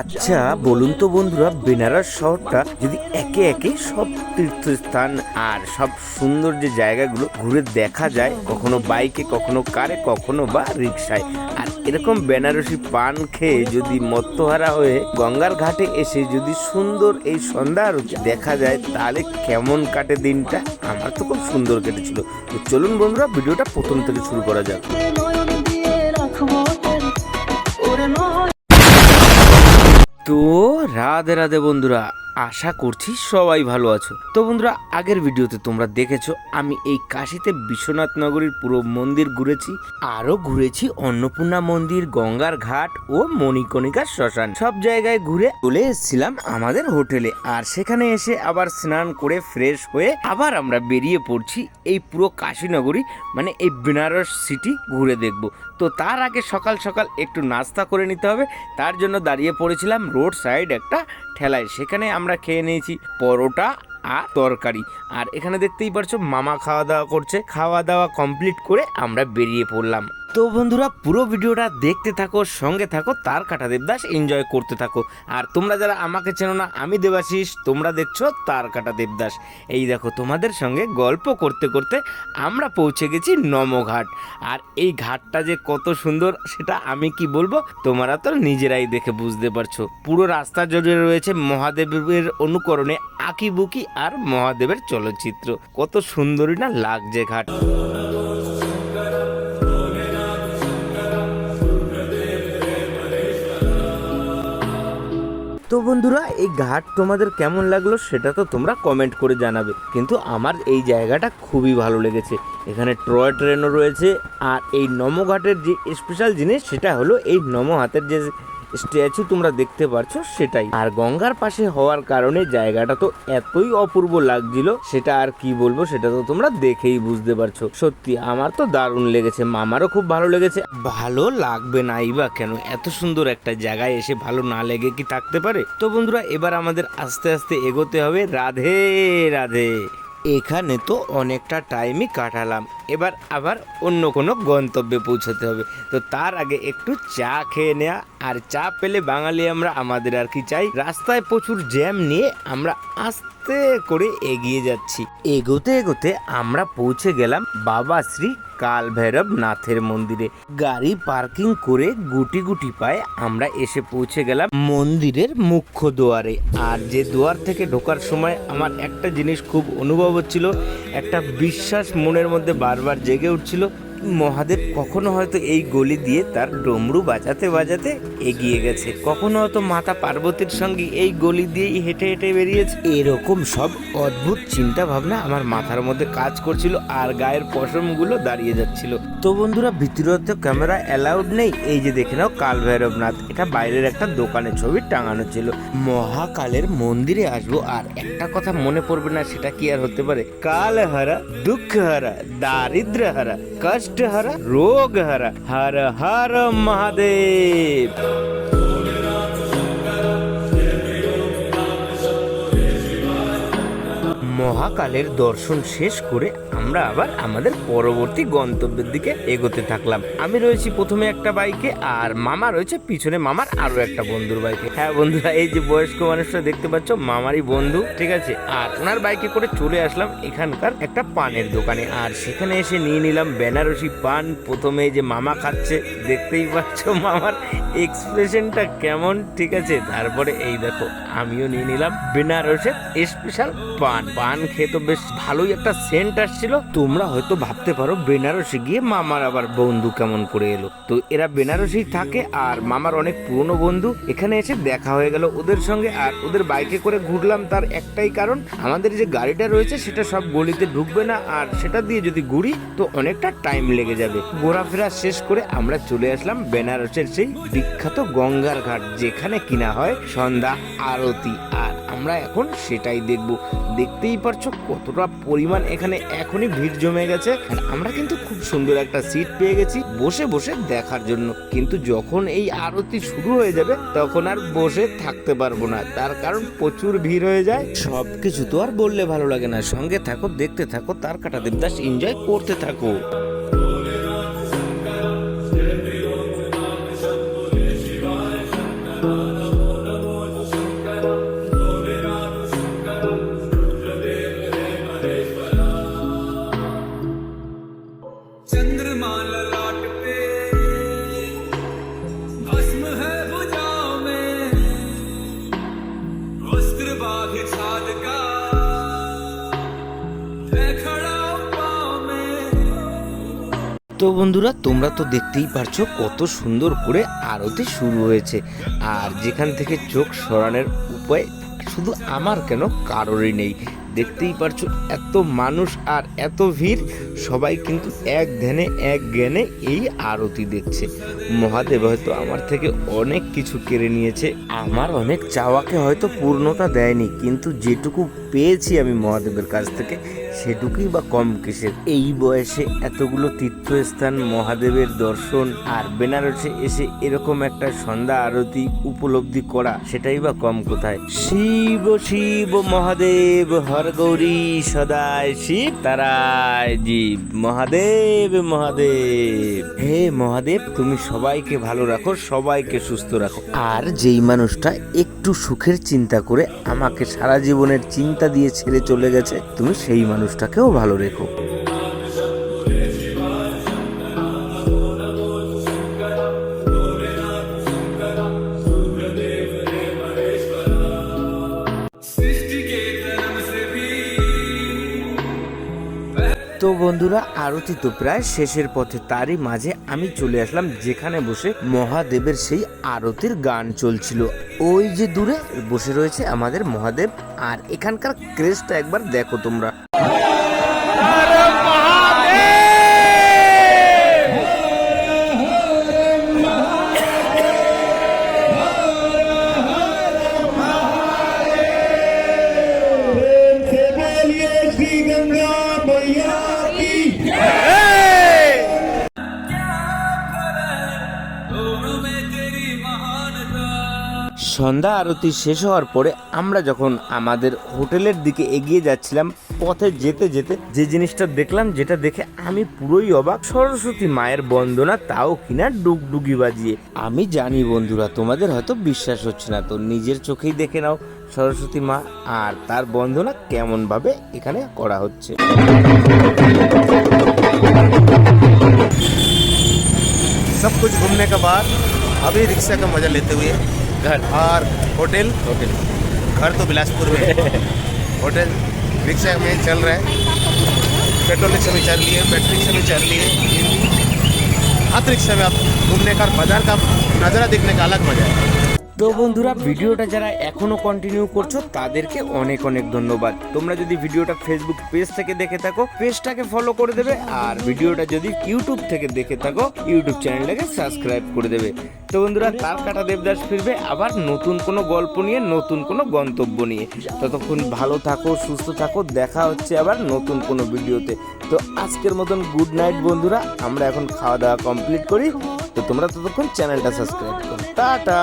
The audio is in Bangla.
আচ্ছা বলুন তো বন্ধুরা, বেনারস শহরটা যদি একে একে সব তীর্থস্থান আর সব সুন্দর যে জায়গাগুলো ঘুরে দেখা যায়, কখনো বাইকে, কখনো কারে, কখনো বা রিক্সায় আর এরকম বেনারসি পান খেয়ে যদি মত্তহারা হয়ে গঙ্গার ঘাটে এসে যদি সুন্দর এই সন্ধ্যা আরতি দেখা যায়, তাহলে কেমন কাটে দিনটা? আমার তো খুব সুন্দর কেটেছিল। তো চলুন বন্ধুরা, ভিডিওটা প্রথম থেকে শুরু করা যাক। তো রাধে রাধে বন্ধুরা আশা করছি সবাই ভালো আছো। তো বন্ধুরা, আগের ভিডিওতে তোমরা দেখেছ, আমি এই কাশিতে বিশ্বনাথ নগরীর পুরো মন্দির ঘুরেছি আরও ঘুরেছি অন্নপূর্ণা মন্দির, গঙ্গার ঘাট ও মণিকণিকার শ্মশান। সব জায়গায় ঘুরে চলে এসেছিলাম আমাদের হোটেলে, আর সেখানে এসে আবার স্নান করে ফ্রেশ হয়ে আবার আমরা বেরিয়ে পড়ছি এই পুরো কাশীনগরী মানে এই বেনারস সিটি ঘুরে দেখব। তো তার আগে সকাল সকাল একটু নাস্তা করে নিতে হবে, তার জন্য দাঁড়িয়ে পড়েছিলাম রোড সাইড একটা ঠেলায়। সেখানে আমরা খেয়ে নিয়েছি পরোটা আর তরকারি। আর এখানে দেখতেই পারছ মামা খাওয়া দাওয়া করছে। খাওয়া দাওয়া কমপ্লিট করে আমরা বেরিয়ে পড়লাম। তো বন্ধুরা, পুরো ভিডিওটা দেখতে থাকো, সঙ্গে থাকো, তার কাটা দেবদাস এনজয় করতে থাকো। আর তোমরা যারা আমাকে চেনো না, আমি দেবাশিস, তোমরা দেখছ তার কাটা দেবদাস। এই দেখো, তোমাদের সঙ্গে গল্প করতে করতে আমরা পৌঁছে গেছি নমঘাট। আর এই ঘাটটা যে কত সুন্দর, সেটা আমি কি বলব? তোমরা তো নিজেরাই দেখে বুঝতে পারছ। পুরো রাস্তা জুড়ে রয়েছে মহাদেবের অনুকরণে আঁকিবুকি আর মহাদেবের চলচ্চিত্র। কত সুন্দরই না লাগছে ঘাট। তো বন্ধুরা, এই ঘাট তোমাদের কেমন লাগল সেটা তো তোমরা কমেন্ট করে জানাবে। কিন্তু আমার এই জায়গাটা খুবই ভালো লেগেছে। এখানে ট্রয় ট্রেনও রয়েছে আর এই নমঘাটের যে স্পেশাল জিনিস সেটা হলো এই নম হাতের যে স্ট্যাচু তোমরা দেখতে পারছ, সেটাই। আর গঙ্গার পাশে হওয়ার কারণে জায়গাটা তো এতই অপূর্ব লাগছিল, সেটা আর কি বলব, সেটা তো তোমরা দেখেই বুঝতে পারছ। সত্যি, আমার তো দারুণ লেগেছে, মামারও খুব ভালো লেগেছে। ভালো লাগবে নাই বা কেন? এত সুন্দর একটা জায়গায় এসে ভালো না লেগে কি থাকতে পারে? তো বন্ধুরা, এবার আমাদের আস্তে আস্তে এগোতে হবে। রাধে রাধে। এখানে তো অনেকটা টাইমই কাটালাম। এবার আবার অন্য কোনো গন্তব্যে পৌঁছতে হবে। তো তার আগে একটু চা খেয়ে নেওয়া আর চা পেলে বাঙালি আমরা, আমাদের আর কি চাই? রাস্তায় প্রচুর জ্যাম নিয়ে আমরা আস্তে করে এগিয়ে যাচ্ছি। এগোতে এগোতে আমরা পৌঁছে গেলাম বাবা শ্রী কাল ভৈরব নাথের মন্দিরে। গাড়ি পার্কিং করে গুটি গুটি পায়ে আমরা এসে পৌঁছে গেলাম মন্দিরের মুখ্য দুয়ারে। আর যে দুয়ার থেকে ঢোকার সময় আমার একটা জিনিস খুব অনুভব হচ্ছিল, একটা বিশ্বাস মনের মধ্যে বারবার জেগে উঠছিল মহাদেব কখনো হয়তো এই গলি দিয়ে তার ডমরু বাজাতে বাজাতে এগিয়ে গেছে। কখনো হয়তো মাতা পার্বতীর সঙ্গে এই গলি দিয়েই হেঁটে হেঁটে বেরিয়েছে। এরকম সব অদ্ভুত চিন্তা ভাবনা আমার মাথার মধ্যে কাজ করছিল আর গায়ের পশমগুলো দাঁড়িয়ে যাচ্ছিল। তো বন্ধুরা ভিতরে তো ক্যামেরা অ্যালাউড নেই। এই যে দেখে নাও কাল ভৈরবনাথ। এটা বাইরের একটা দোকানে ছবি টাঙানো ছিল। মহাকালের মন্দিরে আসব আর একটা কথা মনে পড়বে না, সেটা কি আর হতে পারে? কাল হারা দুঃখ হারা দারিদ্র হারা কষ্ট হারা রোগ হারা হর হর মহাদেব মহাকালের দর্শন শেষ করে আমরা আবার আমাদের পরবর্তী গন্তব্যের দিকে এগোতে থাকলাম। আমি রয়েছি প্রথমে একটা বাইকে আর মামা রয়েছে পিছনে। মামার আরও একটা বন্ধুর বাইকে। হ্যাঁ বন্ধুরা, এই যে বয়স্ক মানুষরা দেখতে পাচ্ছ, মামারই বন্ধু, ঠিক আছে? আর ওনার বাইকে করে চলে আসলাম এখানকার একটা পানের দোকানে। আর সেখানে এসে নিয়ে নিলাম বেনারসি পান। প্রথমে যে মামা খাচ্ছে, দেখতেই পাচ্ছ মামার এক্সপ্রেশনটা কেমন? ঠিক আছে, তারপরে এই দেখো, আমিও নিয়ে নিলাম। বেনারসের স্পেশাল পান। পান খেয়ে তো বেশ ভালোই একটা সেন্ট আসছিল। তোমরা হয়তো ভাবতে পারো, বেনারসে গিয়ে মামার আবার বন্ধু কেমন করে এলো। তো এরা বেনারসেই থাকে, আর মামার অনেক পুরনো বন্ধু। এখানে এসে দেখা হয়ে গেল ওদের সঙ্গে, আর ওদের বাইকে করে ঘুরলাম। তার একটাই কারণ, আমাদের যে গাড়িটা রয়েছে, সেটা সব গলিতে ঢুকবে না। আর সেটা দিয়ে যদি ঘুরি, তো অনেকটা টাইম লেগে যাবে। ঘোরাফেরা শেষ করে আমরা চলে আসলাম বেনারসের সেই বিখ্যাত গঙ্গার ঘাট, যেখানে কিনা হয় সন্ধ্যা, আরতি। আর আমরা এখন সেটাই দেখব। দেখতেই পারছ কতটা পরিমাণ এখানে এখনই ভিড় জমে গেছে। আমরা কিন্তু খুব সুন্দর একটা সিট পেয়ে গেছি বসে বসে দেখার জন্য। কিন্তু যখন এই আরতি শুরু হয়ে যাবে, তখন আর বসে থাকতে পারব না। তার কারণ প্রচুর ভিড় হয়ে যায়। সব কিছু তো আর বললে ভালো লাগে না। সঙ্গে থাকো, দেখতে থাকো, তার কাটা দেবদাস এনজয় করতে থাকো। তো বন্ধুরা, তোমরা তো দেখতেই পারছ কত সুন্দর করে আরতি শুরু হয়েছে। আর যেখান থেকে চোখ সরানোর উপায় শুধু আমার কেন কারোরই নেই। দেখতেই পারছ এত মানুষ আর এত ভিড়, সবাই কিন্তু এক ধ্যানে, এক জ্ঞানে এই আরতি দেখছে। মহাদেব হয়তো আমার থেকে অনেক কিছু কেড়ে নিয়েছে। আমার অনেক চাওয়াকে হয়তো পূর্ণতা দেয়নি, কিন্তু যেটুকু পেয়েছি আমি মহাদেবের কাছ থেকে সেটুকুই বা কম কিসের? এই বয়সে এতগুলো তীর্থস্থান, মহাদেবের দর্শন আর বেনারসে এসে এরকম একটা সন্ধ্যা আরতি উপলব্ধি করা, সেটাই বা কম কোথায়? শিব শিব, মহাদেব, হর গৌরী, সদায় শিব, তারায় জীব। মহাদেব মহাদেব। হে মহাদেব, তুমি সবাইকে ভালো রাখো, সবাইকে সুস্থ রাখো। আর যেই মানুষটা একটু সুখের চিন্তা করে আমাকে সারা জীবনের চিন্তা দিয়ে ছেড়ে চলে গেছে, তুমি সেই মানুষটাকেও ভালো রেখো। তো বন্ধুরা আরতি তো প্রায় শেষের পথে, তারই মাঝে আমি চলে আসলাম যেখানে বসে মহাদেবের সেই আরতির গান চলছিল। ওই যে দূরে বসে রয়েছে আমাদের মহাদেব, আর এখানকার ক্রেজটা একবার দেখো তোমরা। সন্ধ্যা আরতি শেষ হওয়ার পরে আমরা যখন আমাদের হোটেলের দিকে এগিয়ে যাচ্ছিলাম, পথে যেতে যেতে যে জিনিসটা দেখলাম, যেটা দেখে আমি পুরোই অবাক। সরস্বতী মায়ের বন্দনা তাও কিনা ডুগডুগি বাজিয়ে। আমি জানি বন্ধুরা, তোমাদের হয়তো বিশ্বাস হচ্ছে না, তো নিজের চোখেই দেখে নাও সরস্বতী মা আর তার বন্দনা কেমনভাবে এখানে করা হচ্ছে। সব কিছু ঘুমনে কা अभी रिक्शा का मज़ा लेते हुए घर। और होटल। होटल। घर तो बिलासपुर में। होटल रिक्शा में चल रहा है। पेट्रोल रिक्शा में चल रही है बैटरी रिक्शा में चल रही है हाथ रिक्शा में आप घूमने का बाज़ार का नज़ारा देखने का अलग मज़ा है। তো বন্ধুরা, ভিডিওটা যারা এখনও কন্টিনিউ করছ, তাদেরকে অনেক অনেক ধন্যবাদ। তোমরা যদি ভিডিওটা ফেসবুক পেজ থেকে দেখে থাকো পেজটাকে ফলো করে দেবে, আর ভিডিওটা যদি ইউটিউব থেকে দেখে থাকো ইউটিউব চ্যানেলটাকে সাবস্ক্রাইব করে দেবে। তো বন্ধুরা, তার কাটা দেবদাস ফিরবে আবার নতুন কোনো গল্প নিয়ে, নতুন কোনো গন্তব্য নিয়ে। ততক্ষণ ভালো থাকো, সুস্থ থাকো, দেখা হচ্ছে আবার নতুন কোনো ভিডিওতে। তো আজকের মতন গুড নাইট বন্ধুরা, আমরা এখন খাওয়া দাওয়া কমপ্লিট করি। তো তোমরা ততক্ষণ চ্যানেলটা সাবস্ক্রাইব করো। টাটা!